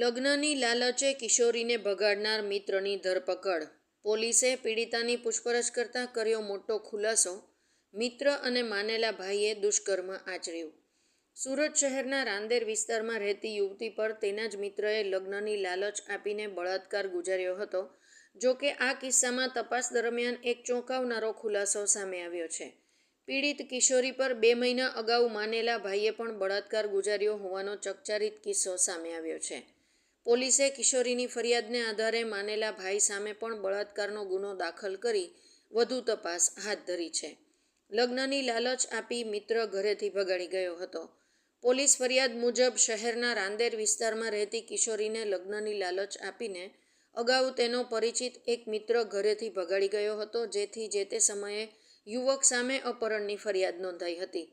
લગ્નની લાલચે કિશોરીને ભગાડનાર મિત્રની ધરપકડ. પોલીસે પીડિતાની પૂછપરછ કરતાં કર્યો મોટો ખુલાસો, મિત્ર અને માનેલા ભાઈએ દુષ્કર્મ આચર્યું. સુરત શહેરના રાંદેર વિસ્તારમાં રહેતી યુવતી પર તેના જ મિત્રએ લગ્નની લાલચ આપીને બળાત્કાર ગુજાર્યો હતો, જો કે આ કિસ્સામાં તપાસ દરમિયાન એક ચોંકાવનારો ખુલાસો સામે આવ્યો છે. પીડિત કિશોરી પર બે મહિના અગાઉ માનેલા ભાઈએ પણ બળાત્કાર ગુજાર્યો હોવાનો ચકચારિત કિસ્સો સામે આવ્યો છે. પોલીસે કિશોરીની ફરિયાદને આધારે માનેલા ભાઈ સામે પણ બળાત્કારનો ગુનો દાખલ કરી વધુ તપાસ હાથ ધરી છે. લગ્નની લાલચ આપી મિત્ર ઘરેથી ભગાડી ગયો હતો. પોલીસ ફરિયાદ મુજબ શહેરના રાંદેર વિસ્તારમાં રહેતી કિશોરીને લગ્નની લાલચ આપીને અગાઉ તેનો પરિચિત એક મિત્ર ઘરેથી ભગાડી ગયો હતો, જેથી જે તે સમયે યુવક સામે અપહરણની ફરિયાદ નોંધાઈ હતી.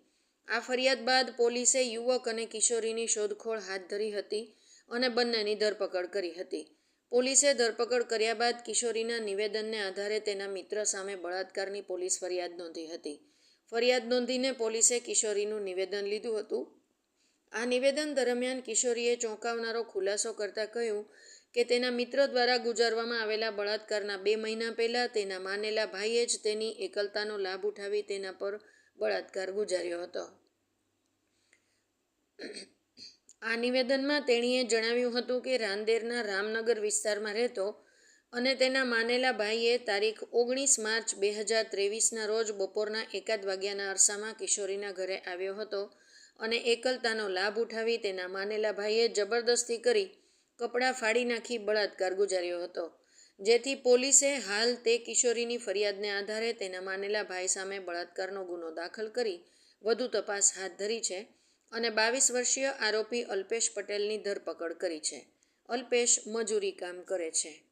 આ ફરિયાદ બાદ પોલીસે યુવક અને કિશોરીની શોધખોળ હાથ ધરી હતી. અને બંનેની ધરપકડ કરી હતી. પોલીસે ધરપકડ કર્યા બાદ કિશોરીના નિવેદનને આધારે તેના મિત્ર સામે બળાત્કારની પોલીસ ફરિયાદ નોંધી હતી. ફરિયાદ નોંધીને પોલીસે કિશોરીનું નિવેદન લીધું હતું. આ નિવેદન દરમિયાન કિશોરીએ ચોંકાવનારો ખુલાસો કરતાં કહ્યું કે તેના મિત્ર દ્વારા ગુજારવામાં આવેલા બળાત્કારના બે મહિના પહેલાં તેના માનેલા ભાઈએ જ તેની એકલતાનો લાભ ઉઠાવી તેના પર બળાત્કાર ગુજાર્યો હતો. આ નિવેદનમાં તેણીએ જણાવ્યું હતું કે રાંદેરના રામનગર વિસ્તારમાં રહેતો અને તેના માનેલા ભાઈએ તારીખ ઓગણીસ માર્ચ બે હજાર ત્રેવીસના રોજ બપોરના એકાદ વાગ્યાના અરસામાં કિશોરીના ઘરે આવ્યો હતો અને એકલતાનો લાભ ઉઠાવી તેના માનેલા ભાઈએ જબરદસ્તી કરી કપડાં ફાડી નાખી બળાત્કાર ગુજાર્યો હતો. જેથી પોલીસે હાલ તે કિશોરીની ફરિયાદને આધારે તેના માનેલા ભાઈ સામે બળાત્કારનો ગુનો દાખલ કરી વધુ તપાસ હાથ ધરી છે. અને બાવીસ વર્ષીય આરોપી અલ્પેશ પટેલની ધરપકડ કરી છે. અલ્પેશ મજૂરી કામ કરે છે.